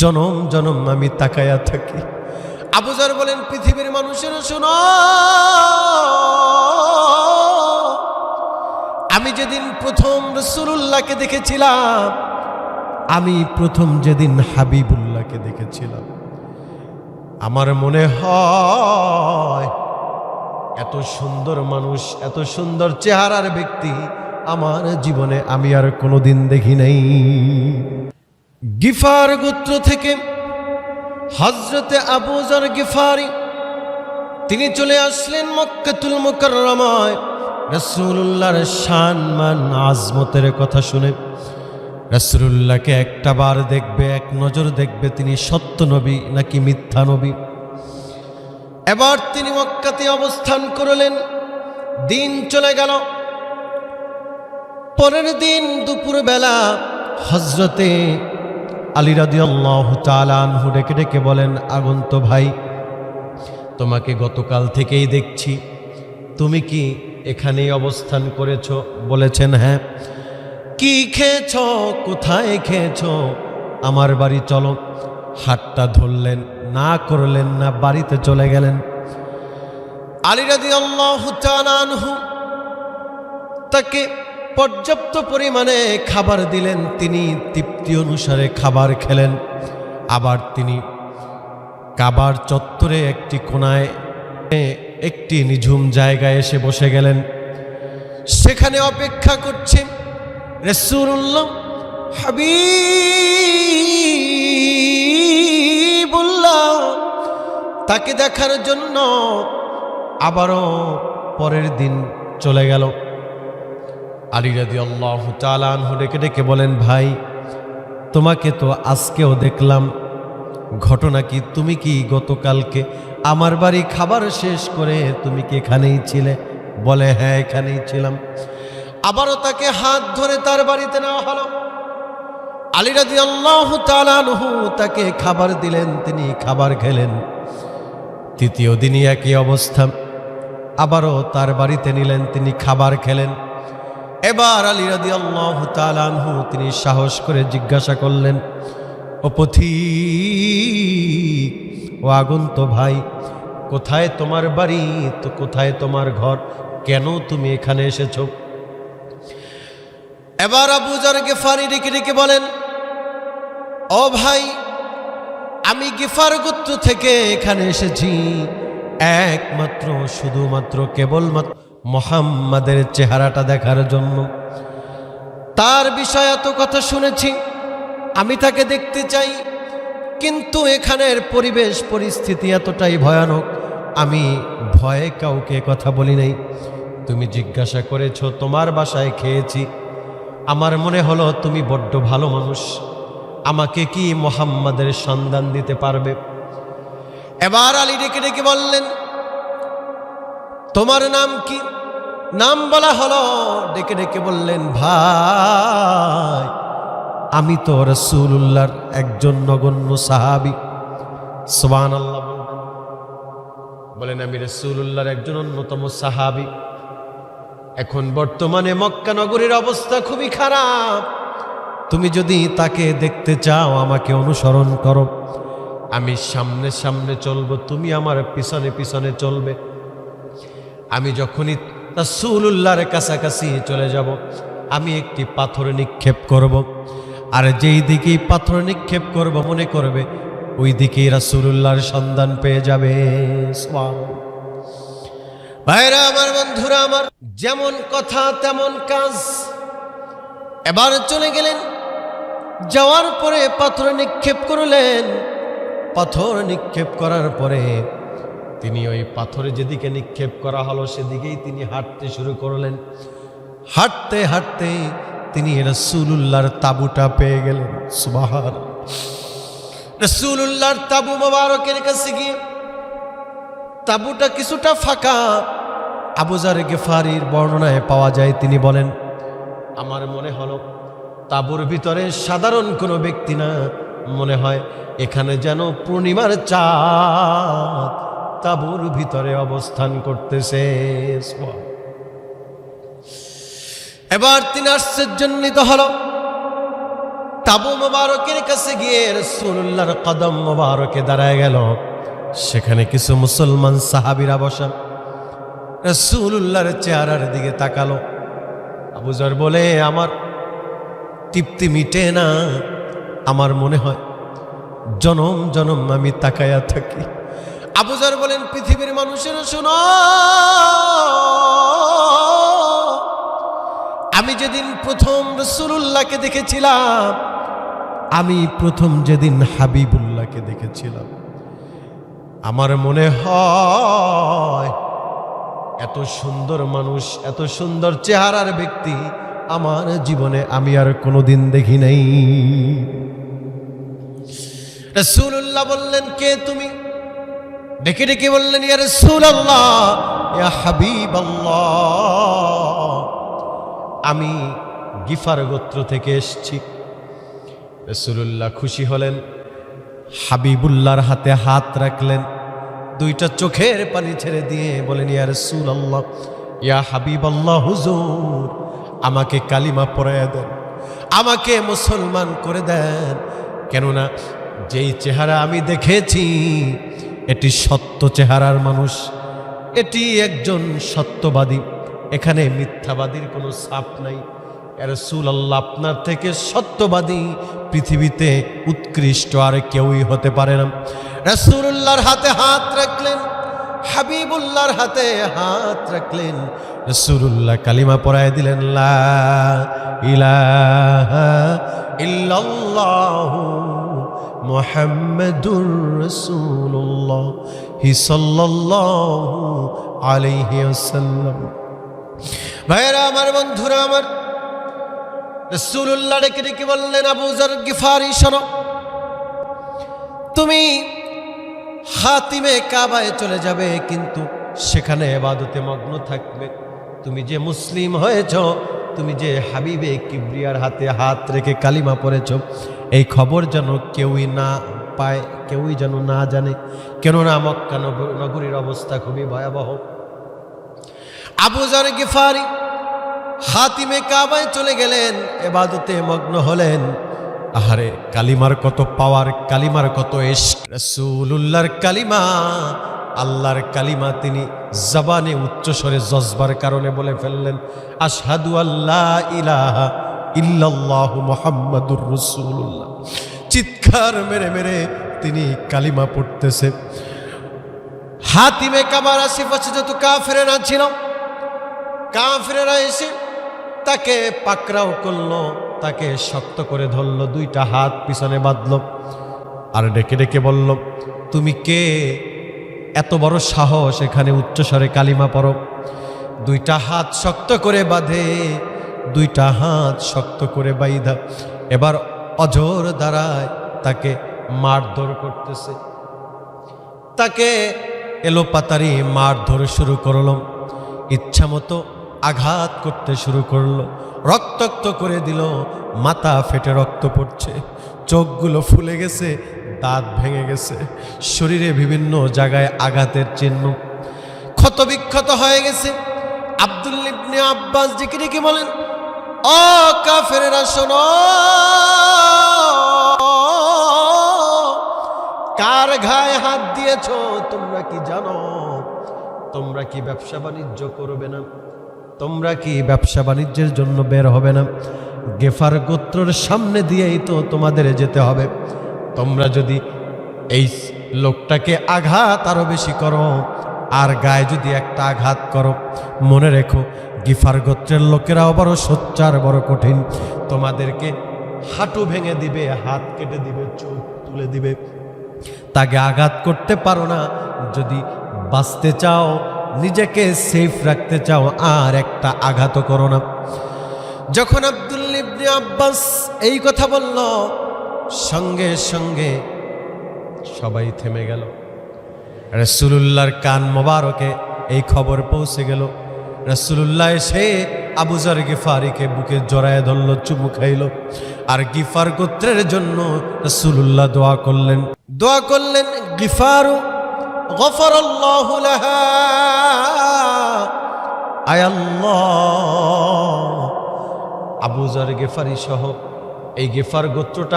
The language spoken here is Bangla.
জনম জনম আমি তাকায়া থাকি। আবুজার বলেন, পৃথিবীর মানুষের শোনো, আমি যেদিন প্রথম রসুল্লাহকে দেখেছিলাম, আমি প্রথম যেদিন হাবিবুল্লাহকে দেখেছিলাম। আমার মনে হয়, এত সুন্দর মানুষ, এত সুন্দর চেহারার ব্যক্তি, আমার জীবনে আমি আর কোনোদিন দেখি নাই। গিফার গোত্র থেকে হজরতে আবুজার গিফারি, তিনি চলে আসলেন মক্কাতুল মুকাররমায়। রসুল্লাহর শান মান আজমতের কথা শুনে রসুল্লাহকে একটা বার দেখবে, এক নজর দেখবে তিনি সত্য নবী নাকি মিথ্যা নবী। এবার তিনি মক্কাতে অবস্থান করলেন, দিন চলে গেল। পরের দিন দুপুর বেলা হজরতে আলী রাদি আল্লাহ চালানহু ডেকে ডেকে বলেন, আগন্ত ভাই, তোমাকে গতকাল থেকেই দেখছি। তুমি কি এখানেই অবস্থান করেছ? বলেছেন হ্যাঁ। কি খেয়েছ? কোথায় খেয়েছ? আমার বাড়ি, চলো। হাতটা ধরলেন, না করলেন না, বাড়িতে চলে গেলেন। আলী রাদি আল্লাহ চালানহু তাকে পর্যাপ্ত পরিমাণে খাবার দিলেন, তিনি তৃপ্তি অনুসারে খাবার খেলেন। আবার তিনি কাবার চত্বরে একটি কোনায় একটি নিঝুম জায়গায় এসে বসে গেলেন। সেখানে অপেক্ষা করছে রসুল্লাহ হাবিবুল্লাহ। তাকে দেখার জন্য আবারও পরের দিন চলে গেল। আলী রাদি আল্লাহ চালানহু ডেকে ডেকে বলেন, ভাই, তোমাকে তো আজকেও দেখলাম। ঘটনা কি? তুমি কি গতকালকে আমার বাড়ি খাবার শেষ করে তুমি কি এখানেই ছিলে? বলে হ্যাঁ এখানেই ছিলাম। আবারও তাকে হাত ধরে তার বাড়িতে নেওয়া হলো। আলী রাদি আল্লাহ চালানহু তাকে খাবার দিলেন, তিনি খাবার খেলেন। তৃতীয় দিনই একই অবস্থা। আবারও তার বাড়িতে নিলেন, তিনি খাবার খেলেন। এবার আলী রাদি আল্লাহ তালানহু তিনি সাহস করে জিজ্ঞাসা করলেন, ও পথি ও আগন্ত ভাই, কোথায় তোমার বাড়ি? তো কোথায় তোমার ঘর? কেন তুমি এখানে এসেছ? এবার আবুজার গেফারি ডেকে ডেকে বলেন, ও ভাই, আমি গিফার গোত্র থেকে এখানে এসেছি, একমাত্র, শুধুমাত্র কেবলমাত্র মোহাম্মদের চেহারাটা দেখার জন্য। তার বিষয়ে এত কথা শুনেছি, আমি তাকে দেখতে চাই, কিন্তু এখানের পরিবেশ, পরিস্থিতি এতটাই ভয়ানক, আমি ভয়ে কাউকে কথা বলি নাই। তুমি জিজ্ঞাসা করেছ, তোমার বাসায় খেয়েছি। আমার মনে হলো, তুমি বড্ড ভালো মানুষ। আমাকে কি মোহাম্মদের সন্ধান দিতে পারবে? এবার আলী ডেকে ডেকে বললেন, তোমার নাম কি? নাম বলা হলো। ডেকে ডেকে বললেন, ভাই, আমি তো রসুল্লাহর একজন নগণ্য সাহাবি। সোবান আল্লাহ বলেন, আমি রসুল্লাহর একজন অন্যতম সাহাবি। এখন বর্তমানে মক্কা নগরীর অবস্থা খুবই খারাপ। তুমি যদি তাকে দেখতে চাও, আমাকে অনুসরণ করো। আমি সামনে সামনে চলবো, তুমি আমার পিছনে পিছনে চলবে। আমি যখনই রাসূলুল্লাহর কাছাকাছি চলে যাব। আমি একটি পাথর নিক্ষেপ করব। আর যেই দিকেই পাথর নিক্ষেপ করব মনে করবে, ওই দিকেই রাসূলুল্লাহর সন্ধান পেয়ে যাবে। ভাইরা, আমার বন্ধুরা, আমার যেমন কথা তেমন কাজ। এবার চলে গেলেন। যাওয়ার পরে পাথর নিক্ষেপ করলেন। পাথর নিক্ষেপ করার পরে তিনি ওই পাথরে যেদিকে নিক্ষেপ করা হলো, সেদিকেই তিনি হাঁটতে শুরু করলেন। হাঁটতে হাঁটতে তিনি রসুল্লাহর তাবুটা পেয়ে গেলেন। সুবাহার রসুল্লাহর তাবু মোবারকের কাছে গিয়ে তাবুটা কিছুটা ফাঁকা আবুজার গেফারির বর্ণনায় পাওয়া যায়, তিনি বলেন, আমার মনে হলো তাবুর ভিতরে সাধারণ কোনো ব্যক্তি না। মনে হয় এখানে যেন পূর্ণিমার চাঁদ তাবুর ভিতরে অবস্থান করতেছে। এবার তিনি আশ্চর্যান্বিত হল। তাবু মোবারকের কাছে গিয়ে রসুল্লাহর কদম মোবারকে দাঁড়ায় গেল। সেখানে কিছু মুসলমান সাহাবিরা বসা রসুল্লাহর চেহারার দিকে তাকালো। আবুজার বলে, আমার তৃপ্তি মিটে না। আমার মনে হয় জনম জনম আমি তাকায়া থাকি। আবুজার বলেন, পৃথিবীর মানুষের শোনো। আমি যেদিন প্রথম রসুল্লাহকে দেখেছিলাম, আমি প্রথম যেদিন হাবিবুল্লাহকে দেখেছিলাম। আমার মনে হয়, এত সুন্দর মানুষ, এত সুন্দর চেহারার ব্যক্তি আমার জীবনে আমি আর কোনোদিন দেখি নাই। রসুল্লাহ বললেন, কে তুমি? ডেকে ডেকে বললেন, ইয়া রসুল্লাহ ইয়া আমি গিফার গোত্র থেকে এসছি। রসুল্লাহ খুশি হলেন, হাবিবুল্লাহর হাতে হাত রাখলেন, দুইটা চোখের পানি ছেড়ে দিয়ে বলেন, ইয়া রসুল আল্লাহ ইয়া হাবিব আল্লাহ হুজুর, আমাকে কালিমা পড়ায় দেন, আমাকে মুসলমান করে দেন। কেননা, যেই চেহারা আমি দেখেছি এটি সত্য চেহারার মানুষ। এটি একজন সত্যবাদী। এখানে মিথ্যাবাদীর কোনো ছাপ নাই। রসুল আল্লাহ আপনার থেকে সত্যবাদী। পৃথিবীতে উৎকৃষ্ট আর কেউই হতে পারে না। রসুল্লাহর হাতে হাত রাখলেন, হাবিবুল্লাহর হাতে হাত রাখলেন। রসুল্লাহ কালিমা পরায় দিলেন, লা ইলাহা ইল্লাল্লাহু মুহাম্মাদুর রাসূলুল্লাহ হি সাল্লাল্লাহু আলাইহি ওয়াসাল্লাম। ভাইরা আমার বন্ধুরা, আমার রসুল্লাহ ডেকে ডেকে বললেন, আবু জার গিফারি, শোনো, তুমি হাতিমে কাবায় চলে যাবে, কিন্তু সেখানে এবাদতে মগ্ন থাকবে। তুমি যে মুসলিম হয়েছ তুমি যে হাবিবে কিবরিয়ার হাতে হাত রেখে কালিমা পড়েছ, এই খবর যেন কেউই না পায়, কেউই যেন না জানে। কেননা মক্কা নগরীর অবস্থা খুবই ভয়াবহ। আবু জার গিফারি হাতিমে কাবায় চলে গেলেন, এবাদতে মগ্ন হলেন। আহারে, কালিমার কত পাওয়ার কালিমার কত এস রসুল্লাহর কালিমা আল্লাহর কালিমা তিনি জবানে উচ্চস্বরে জজবার কারণে বলে ফেললেন, আশহাদু আল্লাহ ইলাহা ইল্লাল্লাহ মোহাম্মদুর রসুল্লাহ চিৎকার মেরে মেরে তিনি কালিমা পড়তেছে। হাতিমে কাবার আশেপাশে যত কাফেরেরা ছিল, কাফেরেরা এসে তাকে পাকড়াও করল, তাকে শক্ত করে ধরলো, দুইটা হাত পিছনে বাঁধলো, আর ডেকে ডেকে বলল, তুমি কে? এত বড় সাহস এখানে উচ্চস্বরে কালিমা পড়ো। দুইটা হাত শক্ত করে বাঁধে, দুইটা হাত শক্ত করে বাইধা। এবার অজর দ্বারায় তাকে মারধর করতেছে। তাকে এলোপাতারি মারধর শুরু করল। ইচ্ছা মতো আঘাত করতে শুরু করল। রক্তাক্ত করে দিল। মাথা ফেটে রক্ত পড়ছে। চোখগুলো ফুলে গেছে। দাঁত ভেঙে গেছে। শরীরে বিভিন্ন জায়গায় আঘাতের চিহ্ন। ক্ষত বিক্ষত হয়ে গেছে। আব্দুল ইবনে আব্বাস ডেকে ডেকে বলেন? ও কাফেরেরা, শোনো। কার ঘায়ে হাত দিয়েছ তোমরা কি জানো? তোমরা কি ব্যবসা বাণিজ্য করবে না? তোমরা কি ব্যবসা বাণিজ্যের জন্য বের হবে না? গেফার গোত্রর সামনে দিয়েই তো তোমাদের যেতে হবে। তোমরা যদি এই লোকটাকে আঘাত আরও বেশি করো, আর গায়ে যদি একটা আঘাত করো, মনে রেখো, গিফার গোত্রের লোকেরাও বড় সোচ্চার বড় কঠিন। তোমাদেরকে হাঁটু ভেঙে দিবে, হাত কেটে দিবে, চোখ তুলে দিবে। তাকে আঘাত করতে পারো না। যদি বাঁচতে চাও, নিজেকে সেফ রাখতে চাও, আর একটা আঘাতও করো না। যখন আব্দুল আব্বাস এই কথা বলল সঙ্গে সঙ্গে সবাই থেমে গেল। রসুলুল্লাহর কান মোবারকে এই খবর পৌঁছে গেল। রসুলুল্লাহ এসে আবুজার গিফারিকে বুকে জড়ায় ধরল, চুমু খাইল। আর গিফার গোত্রের জন্য রসুলুল্লাহ দোয়া করলেন। দোয়া করলেন, গিফারু আবুজার গেফারি সহ এই গেফার গোত্রটা